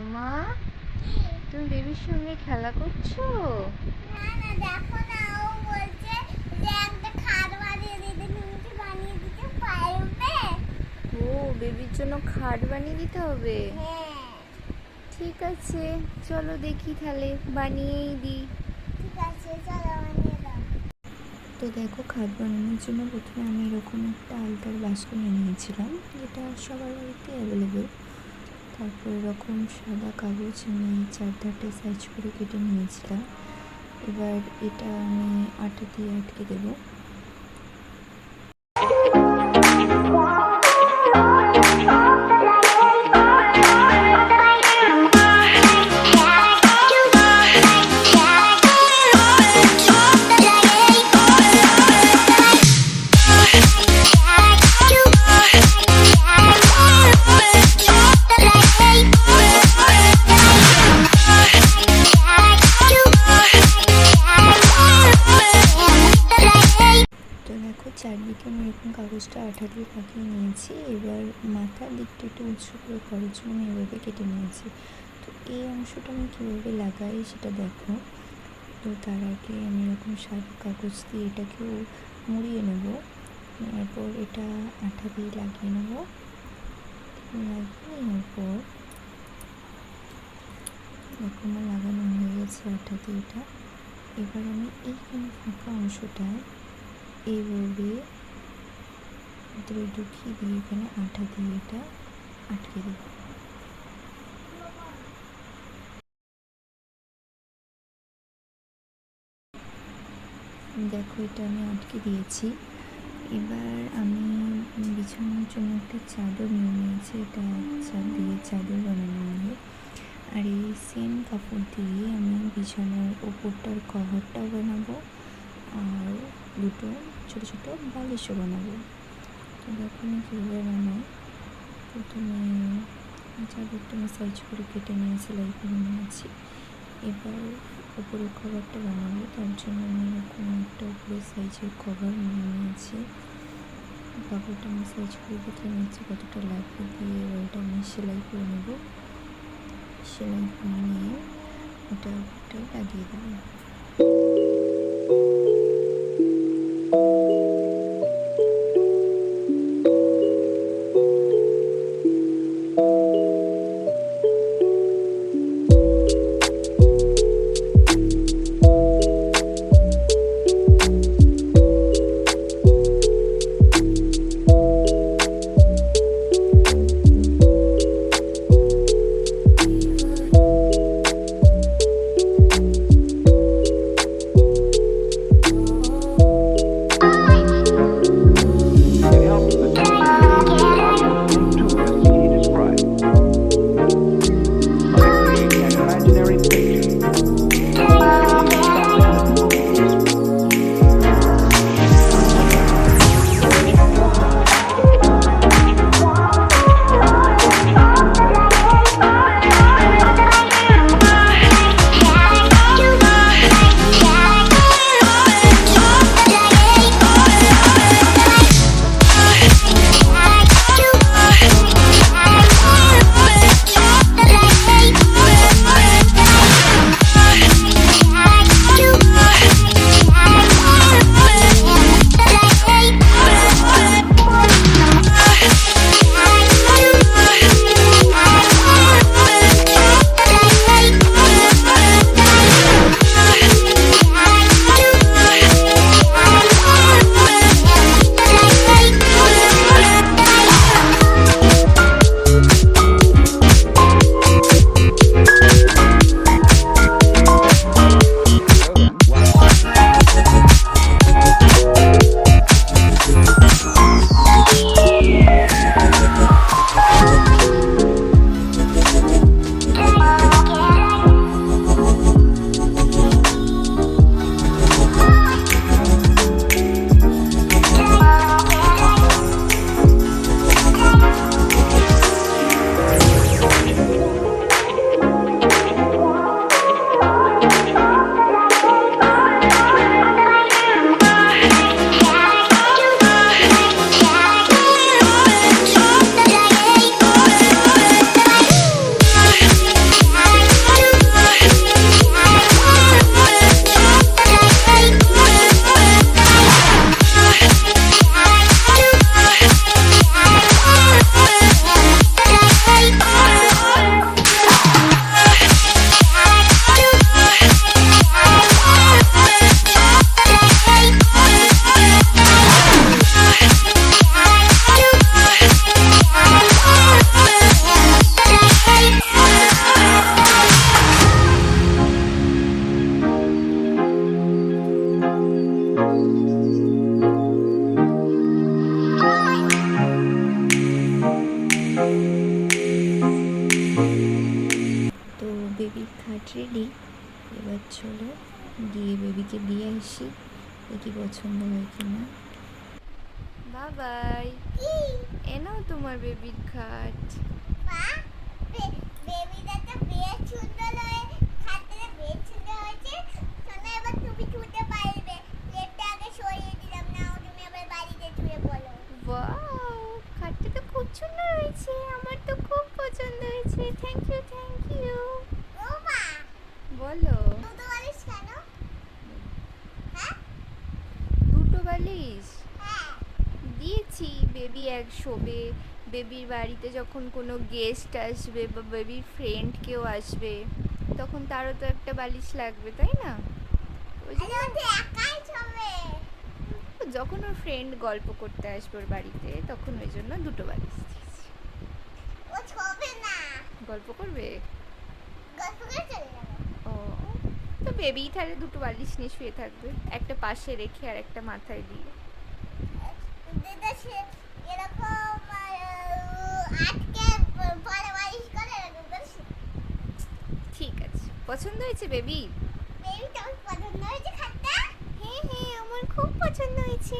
মামা তুমি বেবির সঙ্গে খেলা করছ? ও বেবির জন্য খাট বানিয়ে দিতে হবে? হ্যাঁ। ঠিক আছে চলো দেখি তাহলে বানিয়েই দিই। ঠিক আছে চলো বানিয়ে দাও। তো দেখো খাট বানানোর জন্য প্রথমে আমি এরকম একটা আলতার বাস্ক নিয়ে নিয়েছিলাম যেটা সবার বাড়িতে অ্যাভেলেবেল তারপর এরকম সাদা কাগজ আমি চার ধারটে সাইজ করে কেটে নিয়েছিলাম। এবার এটা আমি আটা দিয়ে আটকে দেবো। দেখো, চারদিকে আমি এরকম কাগজটা আঠা দিয়ে পাকিয়ে নিয়েছি। এবার মাথার দিকটা একটু উঁচু করে করার জন্য আমি এভাবে কেটে নিয়েছি। তো এই অংশটা আমি কীভাবে লাগাই সেটা দেখো। তো তার আগে আমি এরকম সাদা কাগজ দিয়ে এটাকেও মুড়িয়ে নেব। নেওয়ার পর এটা আঠা দিয়ে লাগিয়ে নেব। লাগিয়ে নেওয়ার পর দেখো লাগানো হয়ে গেছে আঠা দিয়ে এটা। এবার আমি এইখানে ফাঁকা অংশটা এইভাবে ভিতরে ঢুকিয়ে দিয়ে এখানে আঠা দিয়ে এটা আটকে দেবো। দেখো, এটা আমি আটকে দিয়েছি। এবার আমি বিছানার জন্য একটা চাদর নিয়ে নিয়েছি। এটা চার দিয়ে চাদর বানানো হবে। আর এই সেম কাপড় দিয়ে আমি বিছানার ওপরটার কভারটাও বানাবো। আর দুটো ছোটো ছোটো বালিশও বানাবো। তো দেখো আমি কীভাবে বানাই। প্রথমে চাদরটা আমি সাইজ করে কেটে নিয়ে সেলাই করে নিয়েছি। এবার উপরে কভারটা বানাবো। তার জন্য আমি এরকম একটা উপরে সাইজের কভার নিয়ে নিয়েছি। কাপড়টা আমি সাইজ করে দেখে নিয়েছি কতটা লাগবে দিয়ে এটা আমি সেলাই করে নেব। সেলাই করে নিয়ে ওটা লাগিয়ে দেবো। এবার চলো গিয়ে বেবিকে দিয়ে আসি দেখি পছন্দ হয় কি না। বাবাই এনাও তোমার বেবির খাট। বেবিটা তো বেশ সুন্দর হয়ে খাটটা বেশ সুন্দর হয়েছে শোনো এবার তুমি ছুটে পারবে লেপটা আগে সরিয়ে দিলাম না তুমি আবার বাড়িতে ছুঁয়ে বলো ওয়াও খাটটা তো খুব সুন্দর হয়েছে আমার তো খুব পছন্দ হয়েছে থ্যাংক ইউ থ্যাংক ইউ ও মা বলো দুটো বালিশ কেন হ্যাঁ দুটো বালিশ হ্যাঁ দিয়েছি বেবি এক শোবে বেবির বাড়িতে যখন কোনো গেস্ট আসবে বা বেবির ফ্রেন্ড কেউ আসবে তখন তারও তো একটা বালিশ লাগবে তাই না? ওই যখন ওর ফ্রেন্ড গল্প করতে আসবে ওর বাড়িতে তখন ওই জন্য দুটো বালিশ দিয়েছি। গল্প করবে? ও তো বেবি তাহলে দুটো বালিশ নিয়ে শুয়ে থাকবে একটা পাশে রেখে আর একটা মাথায় দিয়ে। ঠিক আছে। পছন্দ হয়েছে বেবি বেবি তোমার পছন্দ হয়েছে খাতা হ্যাঁ হ্যাঁ আমার খুব পছন্দ হয়েছে।